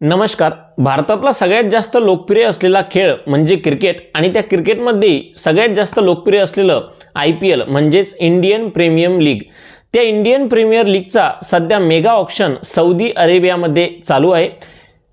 नमस्कार. भारतातला सगळ्यात जास्त लोकप्रिय असलेला खेळ म्हणजे क्रिकेट आणि त्या क्रिकेटमध्ये सगळ्यात जास्त लोकप्रिय असलेलं आय पी एल म्हणजेच इंडियन प्रीमियम लीग. त्या इंडियन प्रीमियर लीगचा सध्या मेगा ऑप्शन सौदी अरेबियामध्ये चालू आहे.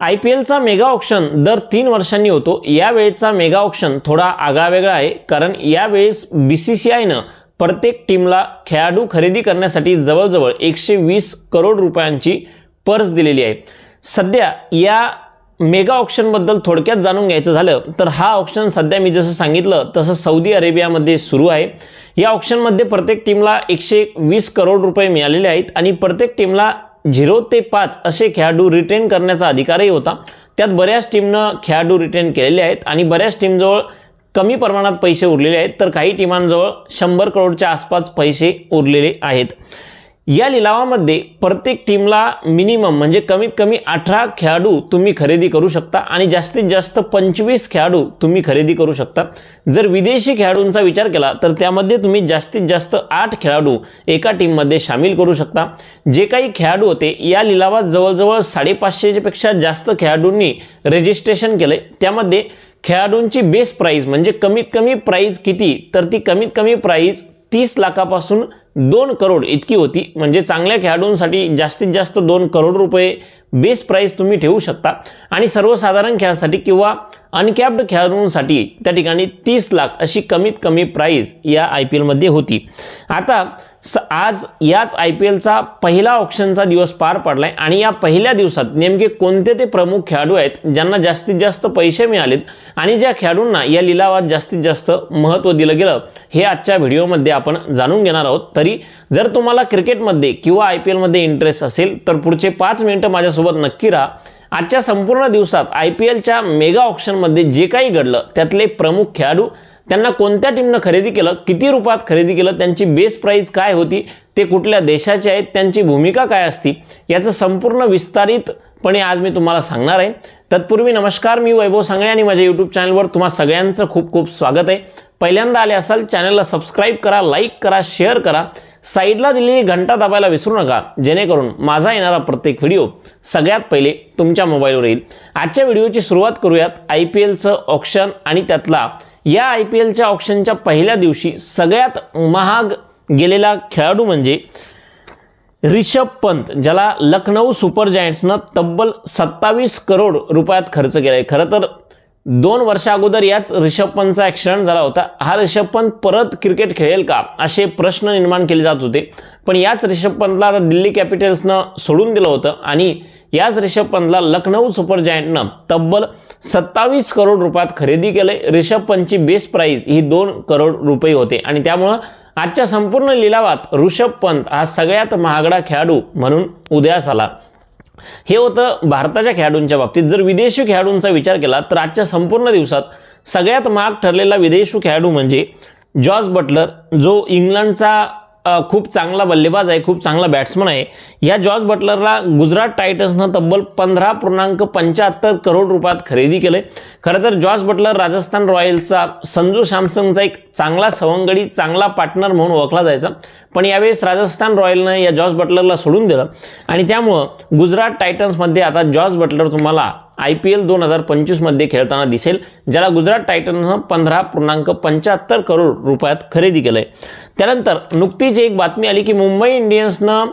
आय पी एलचा मेगा ऑप्शन दर तीन वर्षांनी होतो. यावेळेचा मेगा ऑप्शन थोडा आगळावेगळा आहे. कारण यावेळेस बी सी सी आयनं प्रत्येक टीमला खेळाडू खरेदी करण्यासाठी जवळजवळ एकशे वीस करोड रुपयांची पर्स दिलेली आहे. सध्या या मेगा ऑप्शनबद्दल थोडक्यात जाणून घ्यायचं झालं तर हा ऑप्शन सध्या मी जसं सांगितलं तसं सौदी अरेबियामध्ये सुरू आहे. या ऑप्शनमध्ये प्रत्येक टीमला एकशे वीस करोड रुपये मिळालेले आहेत आणि प्रत्येक टीमला झिरो ते पाच असे खेळाडू रिटेन करण्याचा अधिकारही होता. त्यात बऱ्याच टीमनं खेळाडू रिटेन केलेले आहेत आणि बऱ्याच टीमजवळ कमी प्रमाणात पैसे उरलेले आहेत तर काही टीमांजवळ शंभर करोडच्या आसपास पैसे उरलेले आहेत. या लिलावामध्ये प्रत्येक टीमला मिनिमम म्हणजे कमीत कमी अठरा खेळाडू तुम्ही खरेदी करू शकता आणि जास्तीत जास्त पंचवीस खेळाडू तुम्ही खरेदी करू शकता. जर विदेशी खेळाडूंचा विचार केला तर त्यामध्ये तुम्ही जास्तीत जास्त आठ खेळाडू एका टीममध्ये सामील करू शकता. जे काही खेळाडू होते या लिलावात जवळजवळ साडेपाचशेपेक्षा जास्त खेळाडूंनी रजिस्ट्रेशन केले त्यामध्ये खेळाडूंची बेस प्राईज म्हणजे कमीत कमी प्राईज किती? तर ती कमीत कमी प्राईज तीस लाखापासून दोन करोड इतकी होती. म्हणजे चांगल्या खेळाडूंसाठी जास्तीत जास्त दोन करोड रुपये बेस प्राईज तुम्ही ठेवू शकता. आणि सर्वसाधारण खेळासाठी किंवा अनकॅप्ड खेळाडूंसाठी त्या ठिकाणी तीस लाख अशी कमीत कमी प्राईज या आय पी एलमध्ये होती. आता स आज याच आय पी एलचा पहिला ऑप्शनचा दिवस पार पडला आहे आणि या पहिल्या दिवसात नेमके कोणते ते प्रमुख खेळाडू आहेत ज्यांना जास्तीत जास्त पैसे मिळालेत आणि ज्या खेळाडूंना या लिलावात जास्तीत जास्त महत्त्व दिलं गेलं हे आजच्या व्हिडिओमध्ये आपण जाणून घेणार आहोत. तरी जर तुम्हाला क्रिकेटमध्ये किंवा आय पी एलमध्ये इंटरेस्ट असेल तर पुढचे पाच मिनटं माझ्यासोबत नक्की राहा. आजच्या संपूर्ण दिवसात आय पी एलच्या मेगा ऑप्शनमध्ये जे काही घडलं त्यातले प्रमुख खेळाडू त्यांना कोणत्या टीमनं खरेदी केलं किती रुपयात खरेदी केलं त्यांची बेस प्राईस काय होती ते कुठल्या देशाचे आहेत त्यांची भूमिका काय असती याचं संपूर्ण विस्तारितपणे आज मी तुम्हाला सांगणार आहे. तत्पूर्वी नमस्कार मी वैभव सांगळे आणि माझ्या यूट्यूब चॅनलवर तुम्हा सगळ्यांचं खूप खूप स्वागत आहे. पहिल्यांदा आले असाल चॅनलला सबस्क्राईब करा लाईक करा शेअर करा. साईडला दिलेली घंटा दाबायला विसरू नका जेणेकरून माझा येणारा प्रत्येक व्हिडिओ सगळ्यात पहिले तुमच्या मोबाईलवर येईल. आजच्या व्हिडिओची सुरुवात करूयात आय पी एलचं ऑप्शन आणि त्यातला या आय पी एलच्या ऑप्शनच्या पहिल्या दिवशी सगळ्यात महाग गेलेला खेळाडू म्हणजे रिषभ पंत ज्याला लखनौ सुपर जायंट्सनं तब्बल सत्तावीस करोड रुपयात खर्च केला आहे खरं तर दोन वर्षा अगोदर याच रिषभ पंतचा ॲक्सिडेंट झाला होता. हा रिषभ पंत परत क्रिकेट खेळेल का? असे प्रश्न निर्माण केले जात होते. पण याच रिषभ पंतला आता दिल्ली कॅपिटल्सनं सोडून दिलं होतं आणि याच रिषभ पंतला लखनौ सुपर जायंटनं तब्बल सत्तावीस करोड रुपयात खरेदी केले रिषभ पंतची बेस प्राईज ही दोन करोड रुपये होते. आणि त्यामुळं आजच्या संपूर्ण लिलावात ऋषभ पंत हा सगळ्यात महागडा खेळाडू म्हणून उदयास आला. हे होतं भारताच्या खेळाडूंच्या बाबतीत. जर विदेशी खेळाडूंचा विचार केला तर आजच्या संपूर्ण दिवसात सगळ्यात महाग ठरलेला विदेशी खेळाडू म्हणजे जॉर्ज बटलर जो इंग्लंडचा खूप चांगला बल्लेबाज आहे खूप चांगला बॅट्समन आहे. या जॉर्ज बटलरला गुजरात टायटन्सनं तब्बल पंधरा पूर्णांक पंच्याहत्तर करोड रुपयात खरेदी केले खरं तर जॉर्ज बटलर राजस्थान रॉयल्सचा संजू सॅमसंगचा एक चांगला सवंगडी चांगला पार्टनर म्हणून ओळखला जायचा. पण यावेळेस राजस्थान रॉयलनं या जॉर्ज बटलरला सोडून दिलं. आणि त्यामुळं गुजरात टायटन्समध्ये आता जॉर्ज बटलर तुम्हाला आय पी एल दोन हजार पंचवीसमध्ये खेळताना दिसेल ज्याला गुजरात टायटन्सनं पंधरा पूर्णांक पंच्याहत्तर करोड रुपयात खरेदी केलं आहे त्यानंतर नुकतीच एक बातमी आली की मुंबई इंडियन्सनं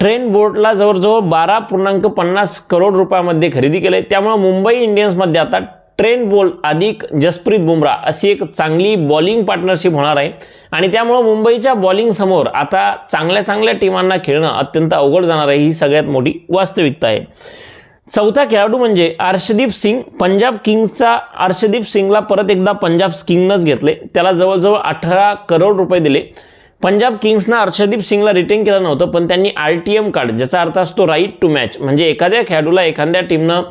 ट्रेन बोर्डला जवळजवळ बारा पूर्णांक पन्नास करोड रुपयामध्ये खरेदी केलं आहे त्यामुळं मुंबई इंडियन्समध्ये आता ट्रेन बोल अधिक जसप्रीत बुमराह अशी एक चांगली बॉलिंग पार्टनरशिप होणार आहे. आणि त्यामुळं मुंबईच्या बॉलिंग समोर आता चांगल्या चांगल्या टीमांना खेळणं अत्यंत अवघड जाणार आहे ही सगळ्यात मोठी वास्तविकता आहे. चौथा खेळाडू म्हणजे अर्शदीप सिंग. पंजाब किंग्सचा अर्शदीप सिंगला परत एकदा पंजाब किंगनंच घेतले. त्याला जवळजवळ अठरा करोड रुपये दिले. पंजाब किंग्सनं अर्षदीप सिंगला रिटेन केलं नव्हतं पण त्यांनी आर टी एम कार्ड ज्याचा अर्थ असतो राईट टू मॅच म्हणजे एखाद्या खेळाडूला एखाद्या टीमनं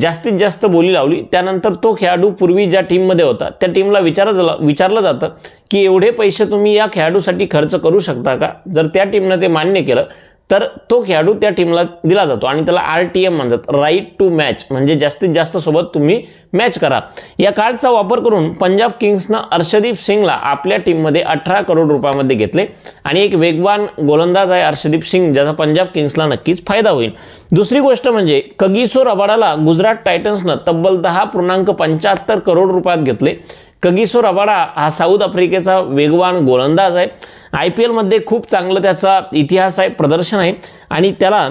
जास्तीत जास्त बोली लावली. त्यानंतर तो खेळाडू पूर्वी ज्या टीममध्ये होता त्या टीमला विचारलं विचारलं जातं की एवढे पैसे तुम्ही या खेळाडूसाठी खर्च करू शकता का? जर त्या टीमनं ते मान्य केलं तर तो खेळाडू त्या टीमला दिला जातो आणि त्याला आर टी एम म्हणतात. राईट टू मॅच म्हणजे जास्तीत जास्त सोबत तुम्ही मॅच करा. या कार्डचा वापर करून पंजाब किंग्सनं अर्षदीप सिंगला आपल्या टीममध्ये अठरा करोड रुपयामध्ये घेतले आणि एक वेगवान गोलंदाज आहे अर्षदीप सिंग ज्याचा पंजाब किंग्सला नक्कीच फायदा होईल. दुसरी गोष्ट म्हणजे कगिसो रबाडाला गुजरात टायटन्सनं तब्बल दहा पूर्णांक पंच्याहत्तर करोड रुपयात घेतले. कगिसो रबाडा हा साऊथ आफ्रिकेचा वेगवान गोलंदाज आहे. आय पी एलमध्ये खूप चांगलं त्याचा इतिहास आहे प्रदर्शन आहे. आणि त्याला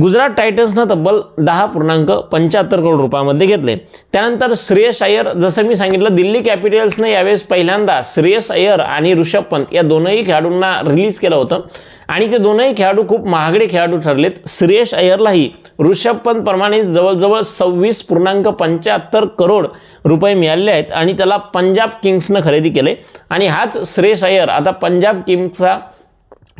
गुजरात टायटन्सनं तब्बल दहा पूर्णांक पंच्याहत्तर करोड रुपयामध्ये घेतले. त्यानंतर श्रेयस अय्यर जसं मी सांगितलं दिल्ली कॅपिटल्सनं यावेळेस पहिल्यांदा श्रेयस अय्यर आणि ऋषभ पंत या दोनही खेळाडूंना रिलीज केलं होतं. आणि ते दोनही खेळाडू खूप महागडे खेळाडू ठरलेत. श्रेयस अय्यरलाही ऋषभ पंत प्रमाणेच जवळजवळ सव्वीस पूर्णांक पंच्याहत्तर करोड रुपये मिळाले आहेत. आणि त्याला पंजाब किंग्सनं खरेदी केले. आणि हाच श्रेयस अय्यर. आता पंजाब किंग्सचा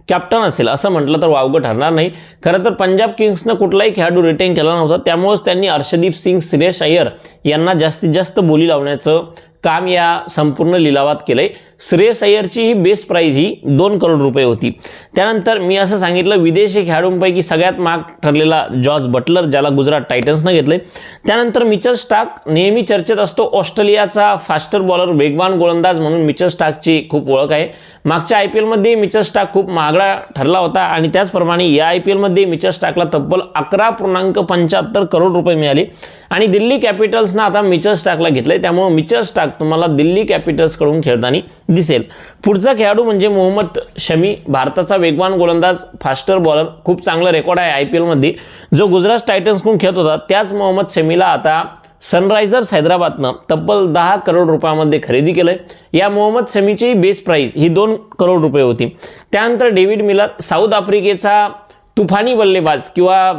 कॅप्टन असेल असं म्हटलं तर वावगं ठरणार नाही. खरं तर पंजाब किंग्सनं कुठलाही खेळाडू रिटेन केला नव्हता. त्यामुळेच त्यांनी अर्षदीप सिंग श्रेयस अय्यर यांना जास्तीत जास्त बोली लावण्याचं काम या संपूर्ण लिलावात केलं आहे श्रेयस अय्यरची ही बेस प्राईज ही दोन करोड रुपये होती. त्यानंतर मी असं सांगितलं विदेशी खेळाडूंपैकी सगळ्यात महाग ठरलेला जॉर्ज बटलर ज्याला गुजरात टायटन्सनं घेतलं आहे त्यानंतर मिचल स्टाक नेहमी चर्चेत असतो. ऑस्ट्रेलियाचा फास्टर बॉलर वेगवान गोलंदाज म्हणून मिचल स्टाकची खूप ओळख आहे. मागच्या आय पी एलमध्ये मिचल स्टाक खूप महागडा ठरला होता आणि त्याचप्रमाणे या आय पी एलमध्ये मिचल स्टाकला तब्बल अकरा पूर्णांक पंच्याहत्तर करोड रुपये मिळाले. आणि दिल्ली कॅपिटल्सनं आता मिचल स्टाकला घेतलं आहे त्यामुळे मिचल स्टाक तुम्हाला दिल्ली कॅपिटल्सकडून खेळताना दिसेल. पुढचा खेळाडू म्हणजे मोहम्मद शमी भारताचा वेगवान गोलंदाज फास्टर बॉलर खूप चांगलं रेकॉर्ड आहे आय पी एलमध्ये जो गुजरात टायटन्सकडून खेळत होता त्याच मोहम्मद शमीला आता सनरायझर्स हैदराबादनं तब्बल दहा करोड रुपयामध्ये खरेदी केलं आहे या मोहम्मद शमीची बेस प्राईस ही दोन करोड रुपये होती. त्यानंतर डेव्हिड मिलर साऊथ आफ्रिकेचा तुफानी बल्लेबाज किंवा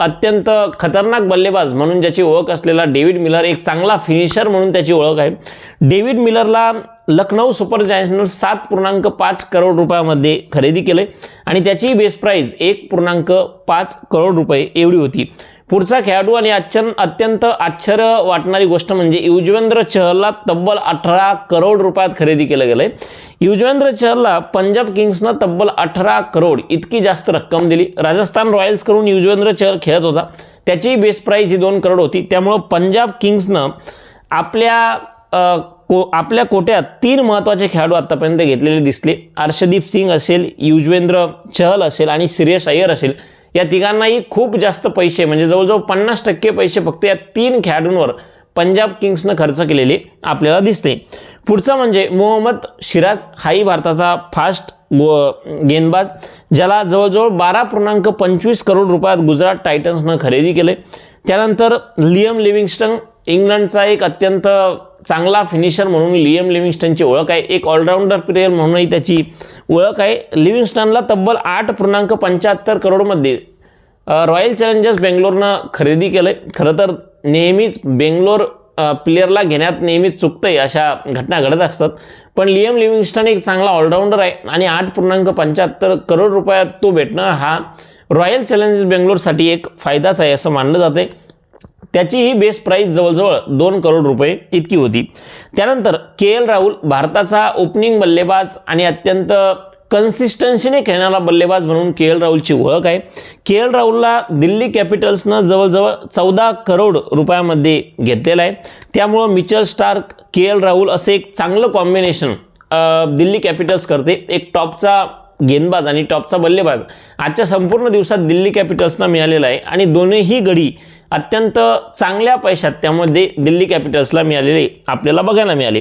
अत्यंत खतरनाक बल्लेबाज म्हणून ज्याची ओळख असलेला डेव्हिड मिलर एक चांगला फिनिशर म्हणून त्याची ओळख आहे. डेव्हिड मिलरला लखनौ सुपर जायंट्सनं सात पूर्णांक पाच करोड रुपयामध्ये खरेदी केले आणि त्याची बेस प्राईज एक पूर्णांक पाच करोड रुपये एवढी होती. पुढचा खेळाडू आणि अत्यंत अत्यंत आश्चर्य वाटणारी गोष्ट म्हणजे युजवेंद्र चहलला तब्बल अठरा करोड रुपयात खरेदी केलं गेलं आहे युजवेंद्र चहलला पंजाब किंग्सनं तब्बल अठरा करोड इतकी जास्त रक्कम दिली. राजस्थान रॉयल्सकडून युजवेंद्र चहल खेळत होता. त्याची बेस प्राईज ही दोन करोड होती. त्यामुळं पंजाब किंग्सनं आपल्या को आपल्या कोट्यात तीन महत्त्वाचे खेळाडू आत्तापर्यंत घेतलेले दिसले. अर्षदीप सिंग असेल युजवेंद्र चहल असेल आणि श्रेयस अय्यर असेल. या तिघांनाही खूप जास्त पैसे म्हणजे जवळजवळ पन्नास टक्के पैसे फक्त या तीन खेळाडूंवर पंजाब किंग्सनं खर्च केलेले आपल्याला दिसते पुढचा म्हणजे मोहम्मद शिराज हाही भारताचा फास्ट गो गेंदबाज ज्याला जवळजवळ बारा पूर्णांक पंचवीस करोड रुपयात गुजरात टायटन्सनं खरेदी केले. त्यानंतर लियम लिव्हिंगस्टन इंग्लंडचा एक अत्यंत चांगला फिनिशर म्हणून लियम लिव्हिंगस्टनची ओळख आहे. एक ऑलराऊंडर प्लेयर म्हणूनही त्याची ओळख आहे. लिव्हिंगस्टनला तब्बल आठ पूर्णांक पंच्याहत्तर करोडमध्ये रॉयल चॅलेंजर्स बेंगलोरनं खरेदी केलं आहे खरं तर नेहमीच बेंगलोर प्लेअरला घेण्यात नेहमीच चुकतं आहे अशा घटना घडत असतात. पण लियम लिव्हिंगस्टन एक चांगला ऑलराऊंडर आहे आणि आठ पूर्णांक पंच्याहत्तर करोड रुपयात तो भेटणं हा रॉयल चॅलेंजर्स बेंगलोरसाठी एक फायदाच आहे असं मानलं जातं आहे त्याचीही बेस प्राईस जवळजवळ दोन करोड रुपये इतकी होती. त्यानंतर के एल राहुल भारताचा ओपनिंग बल्लेबाज आणि अत्यंत कन्सिस्टन्सीने खेळणारा बल्लेबाज म्हणून के एल राहुलची ओळख आहे. के एल राहुलला दिल्ली कॅपिटल्सनं जवळजवळ चौदा करोड रुपयामध्ये घेतलेला आहे. त्यामुळं Mitchell Starc K L Rahul असं एक चांगलं कॉम्बिनेशन दिल्ली कॅपिटल्स करते. एक टॉपचा गेंदबाज आणि टॉपचा बल्लेबाज. आजच्या संपूर्ण दिवसात दिल्ली कॅपिटल्सना मिळालेला आहे आणि दोन्हीही गडी अत्यंत चांगल्या पैशात त्यामध्ये दिल्ली कॅपिटल्सला मिळालेले आपल्याला बघायला मिळाले.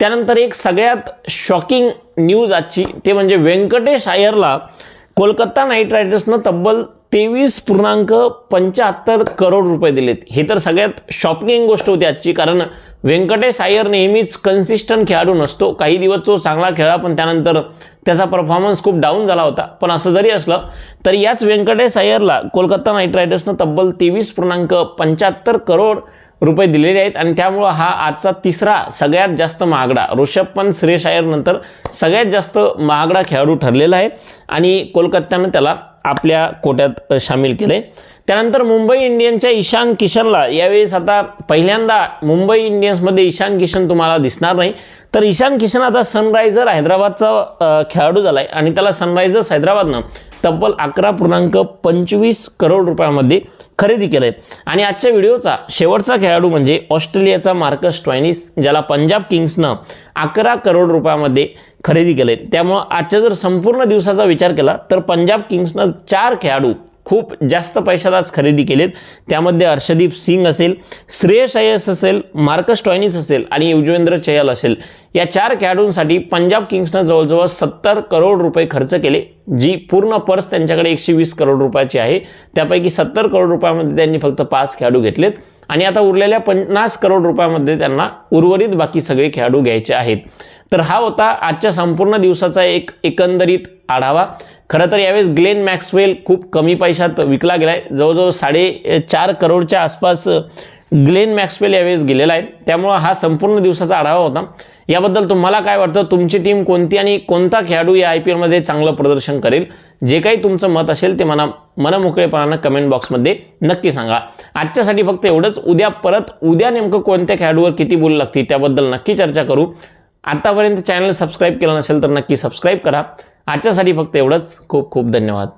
त्यानंतर एक सगळ्यात शॉकिंग न्यूज आजची ते म्हणजे व्यंकटेश आयरला कोलकाता नाईट रायडर्सनं तब्बल तेवीस पूर्णांक पंच्याहत्तर करोड रुपये दिलेत. हे तर सगळ्यात शॉकिंग गोष्ट होती आजची कारण व्यंकटेश आयर नेहमीच कन्सिस्टंट खेळाडू नसतो. काही दिवस तो चांगला खेळा पण त्यानंतर त्याचा परफॉर्मन्स खूप डाऊन झाला होता. पण असं जरी असलं तरी याच व्यंकटेश आयरला कोलकाता नाईट रायडर्सनं तब्बल तेवीस पूर्णांक पंच्याहत्तर करोड रुपये दिलेले आहेत. आणि त्यामुळं हा आजचा तिसरा सगळ्यात जास्त महागडा ऋषभ पंत श्रेयस अय्यरनंतर सगळ्यात जास्त महागडा खेळाडू ठरलेला आहे. आणि कोलकात्यानं त्याला आपल्या कोट्यात सामील केले त्यानंतर मुंबई इंडियन्सच्या ईशान किशनला यावेळेस आता पहिल्यांदा मुंबई इंडियन्समध्ये ईशान किशन तुम्हाला दिसणार नाही. तर ईशान किशन आता सनरायझर हैदराबादचा खेळाडू झाला आहे आणि त्याला सनरायझर्स हैदराबादनं तब्बल अकरा पूर्णांक पंचवीस करोड रुपयामध्ये खरेदी केलं आहे आणि आजच्या व्हिडिओचा शेवटचा खेळाडू म्हणजे ऑस्ट्रेलियाचा मार्कस ट्वायनिस ज्याला पंजाब किंग्सनं अकरा करोड रुपयामध्ये खरेदी केले त्यामुळं आजच्या जर संपूर्ण दिवसाचा विचार केला तर पंजाब किंग्सनं चार खेळाडू खूप जास्त पैशालाच खरेदी केलेत. त्यामध्ये हर्षदीप सिंग असेल श्रेयस अयस असेल मार्कस टॉयनिस असेल आणि युजवेंद्र चहल असेल. या चार खेळाडूंसाठी पंजाब किंग्सनं जवळजवळ सत्तर करोड रुपये खर्च केले जी पूर्ण पर्स त्यांच्याकडे एकशे वीस करोड रुपयाची आहे. त्यापैकी सत्तर करोड रुपयामध्ये त्यांनी फक्त पाच खेळाडू घेतलेत आणि आता उरलेल्या पन्नास करोड रुपयामध्ये त्यांना उर्वरित बाकी सगळे खेळाडू घ्यायचे आहेत. तर हा होता आजच्या संपूर्ण दिवसाचा एक एकंदरीत आढावा. खरं तर यावेळेस ग्लेन मॅक्सवेल खूप कमी पैशात विकला गेला आहे जवळजवळ साडे चार करोडच्या आसपास ग्लेन मॅक्सवेल यावेळेस गेलेला आहे. त्यामुळं हा संपूर्ण दिवसाचा आढावा होता. याबद्दल तुम्हाला काय वाटतं? तुमची टीम कोणती आणि कोणता खेळाडू या आय पी एलमध्ये चांगलं प्रदर्शन करेल? जे काही तुमचं मत असेल ते मना मनमोकळेपणानं कमेंट बॉक्समध्ये नक्की सांगा. आजच्यासाठी फक्त एवढंच. उद्या परत उद्या नेमकं कोणत्या खेळाडूवर किती बोल लागतील त्याबद्दल नक्की चर्चा करू. आतापर्यंत चॅनल सबस्क्राईब केलं नसेल तर नक्की सबस्क्राईब करा. आजच्यासाठी फक्त एवढंच. खूप खूप धन्यवाद.